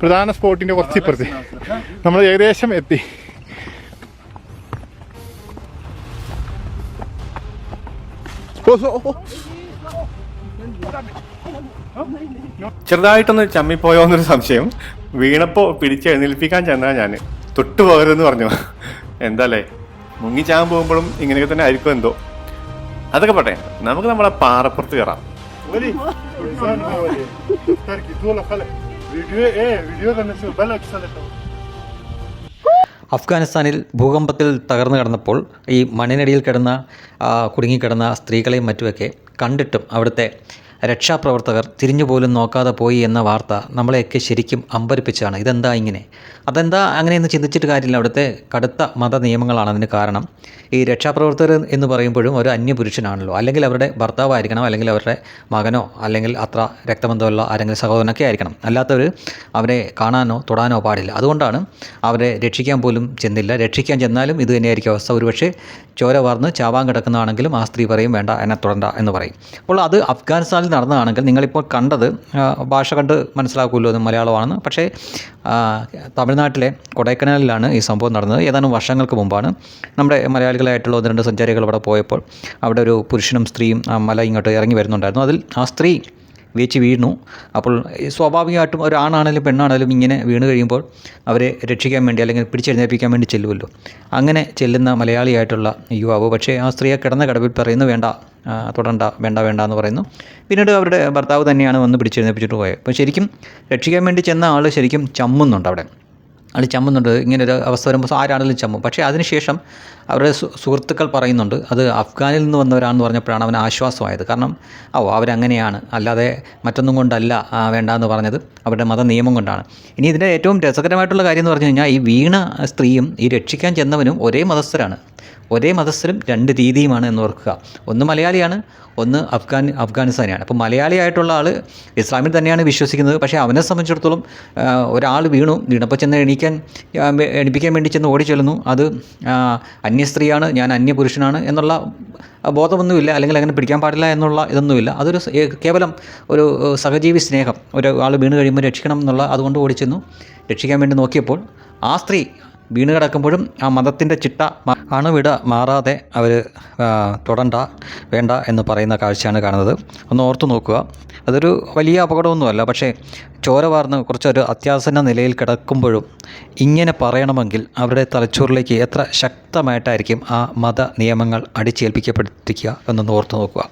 പ്രധാന സ്പോട്ടിന്റെ കുറച്ച് ഇപ്പുറത്ത്. നമ്മൾ ഏകദേശം എത്തി. ചെറുതായിട്ടൊന്ന് ചമ്മിപ്പോയോ എന്നൊരു സംശയം. വീണപ്പോ പിടിച്ചെഴുന്നേൽപ്പിക്കാൻ ചെന്നാ ഞാൻ തൊട്ടു പോകരുതെന്ന് പറഞ്ഞു. എന്താല്ലേ? മുങ്ങി ചാകാൻ പോകുമ്പോഴും ഇങ്ങനെയൊക്കെ തന്നെ ആയിരിക്കും എന്തോ. അതൊക്കെ പട്ടെ. നമുക്ക് നമ്മളെ പാറപ്പുറത്ത് കയറാം ولي كردستان ما ولي تركي طول خلق فيديو ايه فيديو كان نسوي بلد سنة അഫ്ഗാനിസ്ഥാനിൽ ഭൂകമ്പത്തിൽ തകർന്നു കിടന്നപ്പോൾ ഈ മണ്ണിനടിയിൽ കിടന്ന ആ, കുടുങ്ങിക്കിടന്ന സ്ത്രീകളെയും മറ്റുമൊക്കെ കണ്ടിട്ടും അവിടുത്തെ രക്ഷാപ്രവർത്തകർ തിരിഞ്ഞുപോലും നോക്കാതെ പോയി എന്ന വാർത്ത നമ്മളെയൊക്കെ ശരിക്കും അമ്പരിപ്പിച്ചാണ് ഇതെന്താ ഇങ്ങനെ? അതെന്താ അങ്ങനെയെന്ന് ചിന്തിച്ചിട്ട് കാര്യമില്ല. അവിടുത്തെ കടുത്ത മത നിയമങ്ങളാണ് അതിന് കാരണം. ഈ രക്ഷാപ്രവർത്തകർ എന്ന് പറയുമ്പോഴും ഒരു അന്യപുരുഷനാണല്ലോ. അല്ലെങ്കിൽ അവരുടെ ഭർത്താവായിരിക്കണം അല്ലെങ്കിൽ അവരുടെ മകനോ അല്ലെങ്കിൽ അത്ര രക്തബന്ധമുള്ള ആരെങ്കിലും സഹോദരനൊക്കെ ആയിരിക്കണം. അല്ലാത്തവർ അവരെ കാണാനോ തൊടാനോ പാടില്ല. അതുകൊണ്ടാണ് അവരെ രക്ഷിക്കാൻ പോലും ചെന്നില്ല. രക്ഷിക്കാൻ ചെന്നാലും ഇത് തന്നെയായിരിക്കും അവസ്ഥ. ഒരുപക്ഷെ ചോര വാർന്ന് ചാവാൻ കിടക്കുന്നതാണെങ്കിലും ആ സ്ത്രീ പറയും വേണ്ട എന്നെ തുടണ്ട എന്ന് പറയും. അപ്പോൾ അത് അഫ്ഗാനിസ്ഥാനിൽ നടന്നതാണെങ്കിൽ നിങ്ങളിപ്പോൾ കണ്ടത് ഭാഷ കണ്ട് മനസ്സിലാക്കുമല്ലോ അത് മലയാളമാണെന്ന്. പക്ഷേ തമിഴ്നാട്ടിലെ കൊടൈക്കനാലിലാണ് ഈ സംഭവം നടന്നത്. ഏതാനും വർഷങ്ങൾക്ക് മുമ്പാണ് നമ്മുടെ മലയാളികളായിട്ടുള്ള ഒന്ന് രണ്ട് സഞ്ചാരികൾ അവിടെ പോയപ്പോൾ അവിടെ ഒരു പുരുഷനും സ്ത്രീയും മല ഇങ്ങോട്ട് ഇറങ്ങി വരുന്നുണ്ടായിരുന്നു. അതിൽ ആ സ്ത്രീ വീച്ച് വീണു. അപ്പോൾ സ്വാഭാവികമായിട്ടും ഒരാണാണെങ്കിലും പെണ്ണാണെങ്കിലും ഇങ്ങനെ വീണ് കഴിയുമ്പോൾ അവരെ രക്ഷിക്കാൻ വേണ്ടി അല്ലെങ്കിൽ പിടിച്ചെഴുന്നേൽപ്പിക്കാൻ വേണ്ടി ചെല്ലുമല്ലോ അങ്ങനെ ചെല്ലുന്ന മലയാളിയായിട്ടുള്ള യുവാവ്. പക്ഷേ ആ സ്ത്രീയെ കിടന്ന കടവിൽ പറയുന്നു വേണ്ട തൊടണ്ട വേണ്ട വേണ്ട എന്ന് പറയുന്നു. പിന്നീട് അവരുടെ ഭർത്താവ് തന്നെയാണ് വന്ന് പിടിച്ചെഴുന്നേപ്പിച്ചിട്ട് പോയത്. അപ്പോൾ ശരിക്കും രക്ഷിക്കാൻ വേണ്ടി ചെന്ന ആൾ ശരിക്കും ചമ്മുന്നുണ്ട് അവിടെ. ആൾ ചമ്മുന്നുണ്ട്. ഇങ്ങനൊരു അവസ്ഥ വരുമ്പോൾ ആരാണെങ്കിലും ചമ്മും. പക്ഷേ അതിനുശേഷം അവരുടെ സുഹൃത്തുക്കൾ പറയുന്നുണ്ട് അത് അഫ്ഗാനിൽ നിന്ന് വന്നവരാണെന്ന് പറഞ്ഞപ്പോഴാണ് അവന് ആശ്വാസമായത്. കാരണം ഓ അവരങ്ങനെയാണ്. അല്ലാതെ മറ്റൊന്നും കൊണ്ടല്ല ആ, വേണ്ട എന്ന് പറഞ്ഞത് അവരുടെ മത നിയമം കൊണ്ടാണ്. ഇനി ഇതിന്റെ ഏറ്റവും രസകരമായിട്ടുള്ള കാര്യം എന്ന് പറഞ്ഞു കഴിഞ്ഞാൽ ഈ വീണ സ്ത്രീയും ഈ രക്ഷിക്കാൻ ചെന്നവനും ഒരേ മതസ്ഥരാണ്. ഒരേ മതസ്ഥരും രണ്ട് രീതിയുമാണ് എന്ന് ഓർക്കുക. ഒന്ന് മലയാളിയാണ് ഒന്ന് അഫ്ഗാൻ അഫ്ഗാനിസ്ഥാനിയാണ്. അപ്പോൾ മലയാളിയായിട്ടുള്ള ആൾ ഇസ്ലാമിൽ തന്നെയാണ് വിശ്വസിക്കുന്നത്. പക്ഷേ അവനെ സംബന്ധിച്ചിടത്തോളം ഒരാൾ വീണു വീണപ്പോൾ ചെന്ന് എണീക്കാൻ എണീപ്പിക്കാൻ വേണ്ടി ചെന്ന് ഓടി ചെല്ലുന്നു. അത് അന്യ സ്ത്രീയാണ് ഞാൻ അന്യ പുരുഷനാണ് എന്നുള്ള ബോധമൊന്നുമില്ല അല്ലെങ്കിൽ അങ്ങനെ പിടിക്കാൻ പാടില്ല എന്നുള്ള ഇതൊന്നുമില്ല. അതൊരു കേവലം ഒരു സഹജീവി സ്നേഹം. ഒരു ആൾ വീണ് കഴിയുമ്പോൾ രക്ഷിക്കണം എന്നുള്ള അതുകൊണ്ട് ഓടിച്ചെന്നു രക്ഷിക്കാൻ വേണ്ടി നോക്കിയപ്പോൾ ആ സ്ത്രീ വീണ് കിടക്കുമ്പോഴും ആ മതത്തിന്റെ ചിട്ട അണുവിട മാറാതെ അവർ തൊടണ്ട വേണ്ട എന്ന് പറയുന്ന കാഴ്ചയാണ് കാണുന്നത്. ഒന്ന് ഓർത്തു നോക്കുക. അതൊരു വലിയ അപകടമൊന്നുമല്ല. പക്ഷേ ചോര വാർന്ന് കുറച്ചൊരു അത്യാസന്ന നിലയിൽ കിടക്കുമ്പോഴും ഇങ്ങനെ പറയണമെങ്കിൽ അവരുടെ തലച്ചോറിലേക്ക് എത്ര ശക്തമായിട്ടായിരിക്കും ആ മത നിയമങ്ങൾ അടിച്ചേൽപ്പിക്കപ്പെട്ടിരിക്കുക എന്നൊന്ന് ഓർത്തു നോക്കുക.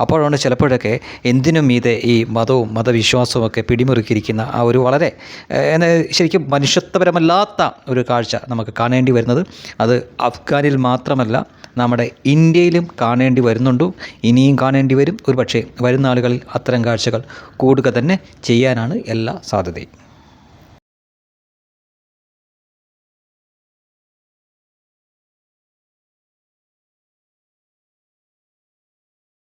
അപ്പോഴാണ് ചിലപ്പോഴൊക്കെ എന്തിനും മീതെ ഈ മതവും മതവിശ്വാസവും ഒക്കെ പിടിമുറുക്കിയിരിക്കുന്ന ആ ഒരു വളരെ ശരിക്കും മനുഷ്യത്വപരമല്ലാത്ത ഒരു കാഴ്ച നമുക്ക് കാണേണ്ടി വരുന്നത്. അത് അഫ്ഗാനിൽ മാത്രമല്ല നമ്മുടെ ഇന്ത്യയിലും കാണേണ്ടി വരുന്നുണ്ട്. ഇനിയും കാണേണ്ടി വരും. ഒരു പക്ഷേ വരുന്ന ആളുകളിൽ അത്തരം കാഴ്ചകൾ കൂടുക തന്നെ ചെയ്യാനാണ് എല്ലാ സാധ്യതയും.